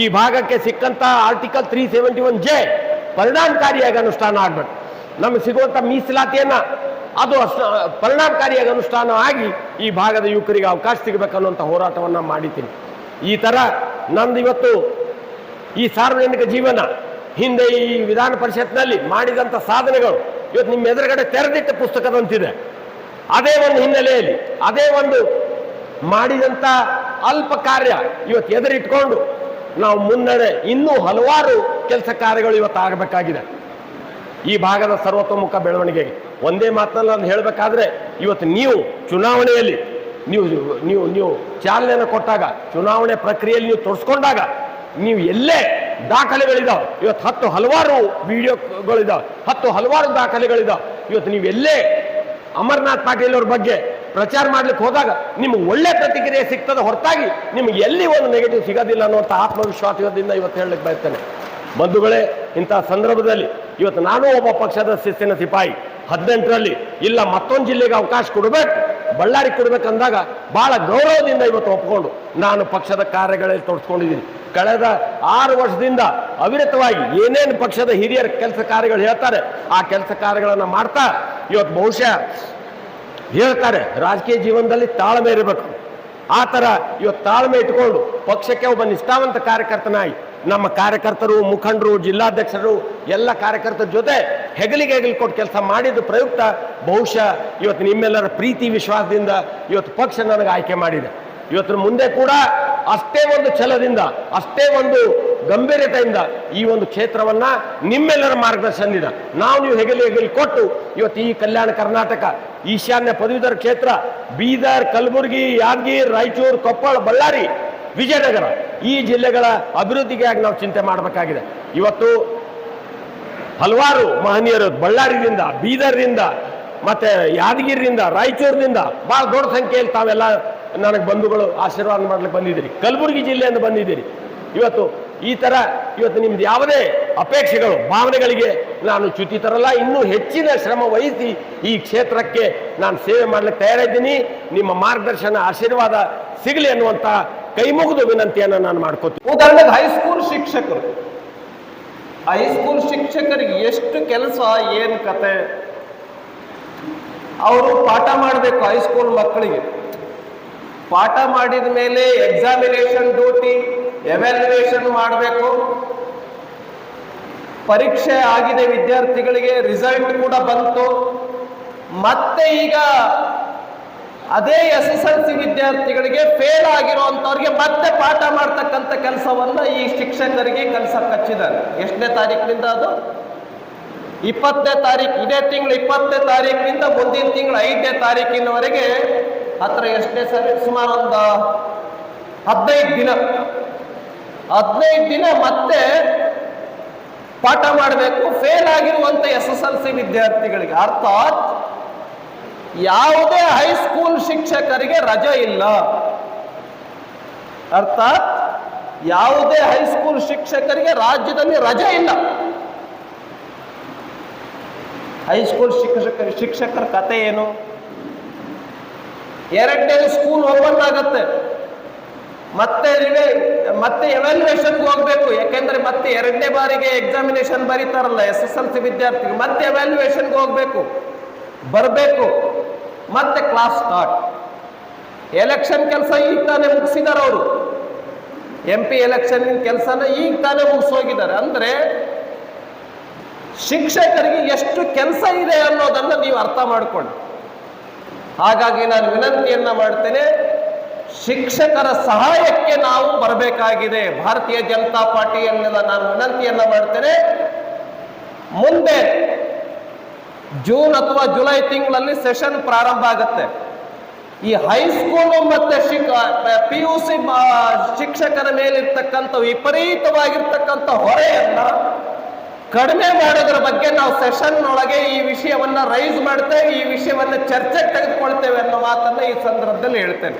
ಈ ಭಾಗಕ್ಕೆ ಸಿಕ್ಕಂತಹ article three seventy one J ಪರಿಣಾಮಕಾರಿಯಾಗಿ ಅನುಷ್ಠಾನ ಆಗ್ಬೇಕು. ನಮಗೆ ಸಿಗುವಂತ ಮೀಸಲಾತಿಯನ್ನ ಅದು ಪರಿಣಾಮಕಾರಿಯಾಗಿ ಅನುಷ್ಠಾನ ಆಗಿ ಈ ಭಾಗದ ಯುವಕರಿಗೆ ಅವಕಾಶ ಸಿಗಬೇಕನ್ನುವಂಥ ಹೋರಾಟವನ್ನ ಮಾಡಿದ್ದೀನಿ. ಈ ತರ ನಂದು ಇವತ್ತು ಈ ಸಾರ್ವಜನಿಕ ಜೀವನ, ಹಿಂದೆ ಈ ವಿಧಾನ ಪರಿಷತ್ನಲ್ಲಿ ಮಾಡಿದಂಥ ಸಾಧನೆಗಳು ಇವತ್ತು ನಿಮ್ಮ ಎದುರುಗಡೆ ತೆರೆದಿಟ್ಟ ಪುಸ್ತಕದಂತಿದೆ. ಅದೇ ಒಂದು ಹಿನ್ನೆಲೆಯಲ್ಲಿ, ಅದೇ ಒಂದು ಮಾಡಿದಂಥ ಅಲ್ಪ ಕಾರ್ಯ ಇವತ್ತು ಎದುರಿಟ್ಕೊಂಡು ನಾವು ಮುನ್ನಡೆ ಇನ್ನೂ ಹಲವಾರು ಕೆಲಸ ಕಾರ್ಯಗಳು ಇವತ್ತು ಆಗಬೇಕಾಗಿದೆ. ಈ ಭಾಗದ ಸರ್ವತೋಮುಖ ಬೆಳವಣಿಗೆಗೆ ಒಂದೇ ಮಾತನ್ನ ನಾನು ಹೇಳಬೇಕಾದ್ರೆ, ಇವತ್ತು ನೀವು ಚುನಾವಣೆಯಲ್ಲಿ ನೀವು ನೀವು ನೀವು ಚಾಲನೆಯನ್ನು ಕೊಟ್ಟಾಗ, ಚುನಾವಣೆ ಪ್ರಕ್ರಿಯೆಯಲ್ಲಿ ನೀವು ತೊಡಸ್ಕೊಂಡಾಗ ನೀವು ಎಲ್ಲೇ ದಾಖಲೆಗಳಿದಾವೆ. ಇವತ್ತು ಹತ್ತು ಹಲವಾರು ವಿಡಿಯೋಗಳಿದಾವೆ. ಹತ್ತು ಹಲವಾರು ದಾಖಲೆಗಳಿದಾವೆ. ಇವತ್ತು ನೀವು ಎಲ್ಲೇ ಅಮರ್ನಾಥ್ ಪಾಟೀಲ್ ಅವ್ರ ಬಗ್ಗೆ ಪ್ರಚಾರ ಮಾಡ್ಲಿಕ್ಕೆ ಹೋದಾಗ ನಿಮ್ಗೆ ಒಳ್ಳೆ ಪ್ರತಿಕ್ರಿಯೆ ಸಿಗ್ತದೆ. ಹೊರತಾಗಿ ನಿಮ್ಗೆ ಎಲ್ಲಿ ಒಂದು ನೆಗೆಟಿವ್ ಸಿಗೋದಿಲ್ಲ ಅನ್ನುವಂಥ ಆತ್ಮವಿಶ್ವಾಸದಿಂದ ಇವತ್ತು ಹೇಳಲಿಕ್ಕೆ ಬಯಸ್ತೇನೆ. ಬಂಧುಗಳೇ, ಇಂಥ ಸಂದರ್ಭದಲ್ಲಿ ಇವತ್ತು ನಾನು ಒಬ್ಬ ಪಕ್ಷದ ಶಿಸ್ತಿನ ಸಿಪಾಯಿ. ಹದಿನೆಂಟರಲ್ಲಿ ಇಲ್ಲ, ಮತ್ತೊಂದು ಜಿಲ್ಲೆಗೆ ಅವಕಾಶ ಕೊಡಬೇಕು, ಬಳ್ಳಾರಿ ಕೊಡಬೇಕು ಅಂದಾಗ ಬಹಳ ಗೌರವದಿಂದ ಇವತ್ತು ಒಪ್ಕೊಂಡು ನಾನು ಪಕ್ಷದ ಕಾರ್ಯಗಳಲ್ಲಿ ತೊಡಸ್ಕೊಂಡಿದ್ದೀನಿ. ಕಳೆದ ಆರು ವರ್ಷದಿಂದ ಅವಿರತವಾಗಿ ಏನೇನು ಪಕ್ಷದ ಹಿರಿಯರ ಕೆಲಸ ಕಾರ್ಯಗಳು ಹೇಳ್ತಾರೆ, ಆ ಕೆಲಸ ಕಾರ್ಯಗಳನ್ನು ಮಾಡ್ತಾ ಇವತ್ತು ಬಹುಶಃ ಹೇಳ್ತಾರೆ, ರಾಜಕೀಯ ಜೀವನದಲ್ಲಿ ತಾಳ್ಮೆ ಇರಬೇಕು. ಆ ಥರ ಇವತ್ತು ತಾಳ್ಮೆ ಇಟ್ಕೊಂಡು ಪಕ್ಷಕ್ಕೆ ಒಬ್ಬ ನಿಷ್ಠಾವಂತ ಕಾರ್ಯಕರ್ತನಾಗಿ ನಮ್ಮ ಕಾರ್ಯಕರ್ತರು, ಮುಖಂಡರು, ಜಿಲ್ಲಾಧ್ಯಕ್ಷರು, ಎಲ್ಲ ಕಾರ್ಯಕರ್ತರ ಜೊತೆ ಹೆಗಲಿಗೆ ಹೆಗಲು ಕೊಟ್ಟು ಕೆಲಸ ಮಾಡಿದ್ದು ಪ್ರಯುಕ್ತ. ಬಹುಶಃ ಇವತ್ತು ನಿಮ್ಮೆಲ್ಲರ ಪ್ರೀತಿ ವಿಶ್ವಾಸದಿಂದ ಇವತ್ತು ಪಕ್ಷ ನನಗೆ ಆಯ್ಕೆ ಮಾಡಿದೆ. ಇವತ್ತು ಮುಂದೆ ಕೂಡ ಅಷ್ಟೇ ಒಂದು ಛಲದಿಂದ, ಅಷ್ಟೇ ಒಂದು ಗಂಭೀರತೆಯಿಂದ ಈ ಒಂದು ಕ್ಷೇತ್ರವನ್ನ ನಿಮ್ಮೆಲ್ಲರ ಮಾರ್ಗದರ್ಶನದಿಂದ ನಾವು ನೀವು ಹೆಗಲಿ ಹೆಗಲಿ ಕೊಟ್ಟು ಇವತ್ತು ಈ ಕಲ್ಯಾಣ ಕರ್ನಾಟಕ, ಈಶಾನ್ಯ ಪದವೀಧರ ಕ್ಷೇತ್ರ, ಬೀದರ್, ಕಲಬುರಗಿ, ಯಾದಗಿರಿ, ರಾಯಚೂರು, ಕೊಪ್ಪಳ, ಬಳ್ಳಾರಿ, ವಿಜಯನಗರ ಈ ಜಿಲ್ಲೆಗಳ ಅಭಿವೃದ್ಧಿಗಾಗಿ ನಾವು ಚಿಂತೆ ಮಾಡಬೇಕಾಗಿದೆ. ಇವತ್ತು ಹಲವಾರು ಮಹನೀಯರು ಬಳ್ಳಾರಿಯಿಂದ, ಬೀದರ್ದಿಂದ, ಮತ್ತೆ ಯಾದಗಿರಿಯಿಂದ, ರಾಯಚೂರಿನಿಂದ ಬಹಳ ದೊಡ್ಡ ಸಂಖ್ಯೆಯಲ್ಲಿ ತಾವೆಲ್ಲ ನನಗೆ ಬಂಧುಗಳು ಆಶೀರ್ವಾದ ಮಾಡ್ಲಿಕ್ಕೆ ಬಂದಿದ್ದೀರಿ. ಕಲಬುರಗಿ ಜಿಲ್ಲೆಯಿಂದ ಬಂದಿದ್ದೀರಿ. ಇವತ್ತು ಈ ಥರ ಇವತ್ತು ನಿಮ್ದು ಯಾವುದೇ ಅಪೇಕ್ಷೆಗಳು, ಭಾವನೆಗಳಿಗೆ ನಾನು ಚ್ಯುತಿ ತರಲ್ಲ. ಇನ್ನೂ ಹೆಚ್ಚಿನ ಶ್ರಮ ವಹಿಸಿ ಈ ಕ್ಷೇತ್ರಕ್ಕೆ ನಾನು ಸೇವೆ ಮಾಡಲಿಕ್ಕೆ ತಯಾರಿದ್ದೀನಿ. ನಿಮ್ಮ ಮಾರ್ಗದರ್ಶನ, ಆಶೀರ್ವಾದ ಸಿಗಲಿ ಅನ್ನುವಂಥ ಕೈಮುಗಿದು ವಿನಂತಿಯನ್ನು ನಾನು ಮಾಡ್ಕೋತೀನಿ. ಉದಾಹರಣೆಗೆ ಹೈಸ್ಕೂಲ್ ಶಿಕ್ಷಕರು. ಹೈಸ್ಕೂಲ್ ಶಿಕ್ಷಕರಿಗೆ ಎಷ್ಟು ಕೆಲಸ, ಏನು ಕತೆ? ಅವರು ಪಾಠ ಮಾಡಬೇಕು ಹೈಸ್ಕೂಲ್ ಮಕ್ಕಳಿಗೆ. ಪಾಠ ಮಾಡಿದ ಮೇಲೆ ಎಕ್ಸಾಮಿನೇಷನ್ ಡ್ಯೂಟಿ ಎವ್ಯಾಲ್ಯುಯೇಷನ್ ಮಾಡಬೇಕು. ಪರೀಕ್ಷೆ ಆಗಿದೆ, ವಿದ್ಯಾರ್ಥಿಗಳಿಗೆ ರಿಸಲ್ಟ್ ಕೂಡ ಬಂತು. ಮತ್ತೆ ಈಗ ಅದೇ ಎಸ್ ಎಸ್ ಎಲ್ ಸಿ ವಿದ್ಯಾರ್ಥಿಗಳಿಗೆ ಫೇಲ್ ಆಗಿರುವಂಥವ್ರಿಗೆ ಮತ್ತೆ ಪಾಠ ಮಾಡ್ತಕ್ಕಂಥ ಕೆಲಸವನ್ನ ಈ ಶಿಕ್ಷಕರಿಗೆ ಕೆಲಸ ಕಚ್ಚಿದ್ದಾರೆ ಎಷ್ಟನೇ ತಾರೀಕಿನಿಂದ ಅದು? ಇಪ್ಪತ್ತನೇ ತಾರೀಕು ಇದೇ ತಿಂಗಳು ಇಪ್ಪತ್ತನೇ ತಾರೀಕಿನಿಂದ ಮುಂದಿನ ತಿಂಗಳು ಐದನೇ ತಾರೀಕಿನವರೆಗೆ ಹತ್ರ ಎಷ್ಟನೇ ಸರಿ, ಸುಮಾರು ಒಂದು ಹದಿನೈದು ದಿನ ಹದಿನೈದು ದಿನ ಮತ್ತೆ ಪಾಠ ಮಾಡಬೇಕು ಫೇಲ್ ಆಗಿರುವಂತ ಎಸ್ ಎಸ್ ಎಲ್ ಸಿ ವಿದ್ಯಾರ್ಥಿಗಳಿಗೆ. ಅರ್ಥಾತ್ ಯಾವುದೇ ಹೈಸ್ಕೂಲ್ ಶಿಕ್ಷಕರಿಗೆ ರಜೆ ಇಲ್ಲ. ಅರ್ಥಾತ್ ಯಾವುದೇ ಹೈಸ್ಕೂಲ್ ಶಿಕ್ಷಕರಿಗೆ ರಾಜ್ಯದಲ್ಲಿ ರಜೆ ಇಲ್ಲ. ಹೈಸ್ಕೂಲ್ ಶಿಕ್ಷಕ, ಶಿಕ್ಷಕರ ಕತೆ ಏನು? ಎರಡನೇ ಸ್ಕೂಲ್ ಓಪನ್ ಆಗುತ್ತೆ ಮತ್ತೆ ರಿವೆ- ಮತ್ತೆ ಎವ್ಯಾಲ್ಯೂಯೇಷನ್ಗೆ ಹೋಗ್ಬೇಕು. ಯಾಕೆಂದ್ರೆ ಮತ್ತೆ ಎರಡನೇ ಬಾರಿಗೆ ಎಕ್ಸಾಮಿನೇಷನ್ ಬರೀತಾರಲ್ಲ ಎಸ್ ಎಸ್ ಎಲ್ ಸಿ ವಿದ್ಯಾರ್ಥಿಗಳು. ಮತ್ತೆ ಎವ್ಯಾಲ್ಯೂಯೇಷನ್ಗೆ ಹೋಗ್ಬೇಕು. ಬರಬೇಕು. ಮತ್ತೆ ಕ್ಲಾಸ್ ಸ್ಟಾರ್ಟ್ ಎಲೆಕ್ಷನ್ ಕೆಲಸ ಈಗ ತಾನೇ ಮುಗಿಸಿದಾರೆ ಅವರು. ಎಂ ಪಿ ಎಲೆಕ್ಷನ್ ಕೆಲಸನ ಈಗ ತಾನೇ ಮುಗಿಸೋಗಿದ್ದಾರೆ. ಅಂದ್ರೆ ಶಿಕ್ಷಕರಿಗೆ ಎಷ್ಟು ಕೆಲಸ ಇದೆ ಅನ್ನೋದನ್ನ ನೀವು ಅರ್ಥ ಮಾಡ್ಕೊಂಡು ಹಾಗಾಗಿ ನಾನು ವಿನಂತಿಯನ್ನ ಮಾಡ್ತೇನೆ. ಶಿಕ್ಷಕರ ಸಹಾಯಕ್ಕೆ ನಾವು ಬರಬೇಕಾಗಿದೆ. ಭಾರತೀಯ ಜನತಾ ಪಾರ್ಟಿಯನ್ನೆಲ್ಲ ನಾನು ವಿನಂತಿಯನ್ನ ಮಾಡ್ತೇನೆ. ಮುಂದೆ ಜೂನ್ ಅಥವಾ ಜುಲೈ ತಿಂಗಳಲ್ಲಿ ಸೆಷನ್ ಪ್ರಾರಂಭ ಆಗುತ್ತೆ. ಈ ಹೈಸ್ಕೂಲು ಮತ್ತೆ ಪಿ ಯು ಸಿ ಶಿಕ್ಷಕರ ಮೇಲಿರ್ತಕ್ಕಂಥ ವಿಪರೀತವಾಗಿರ್ತಕ್ಕಂಥ ಹೊರೆಯನ್ನ ಕಡಿಮೆ ಮಾಡೋದ್ರ ಬಗ್ಗೆ ನಾವು ಸೆಷನ್ ಒಳಗೆ ಈ ವಿಷಯವನ್ನ ರೈಸ್ ಮಾಡ್ತೇವೆ, ಈ ವಿಷಯವನ್ನ ಚರ್ಚೆಗೆ ತೆಗೆದುಕೊಳ್ತೇವೆ ಅನ್ನೋ ಮಾತನ್ನ ಈ ಸಂದರ್ಭದಲ್ಲಿ ಹೇಳ್ತೇನೆ.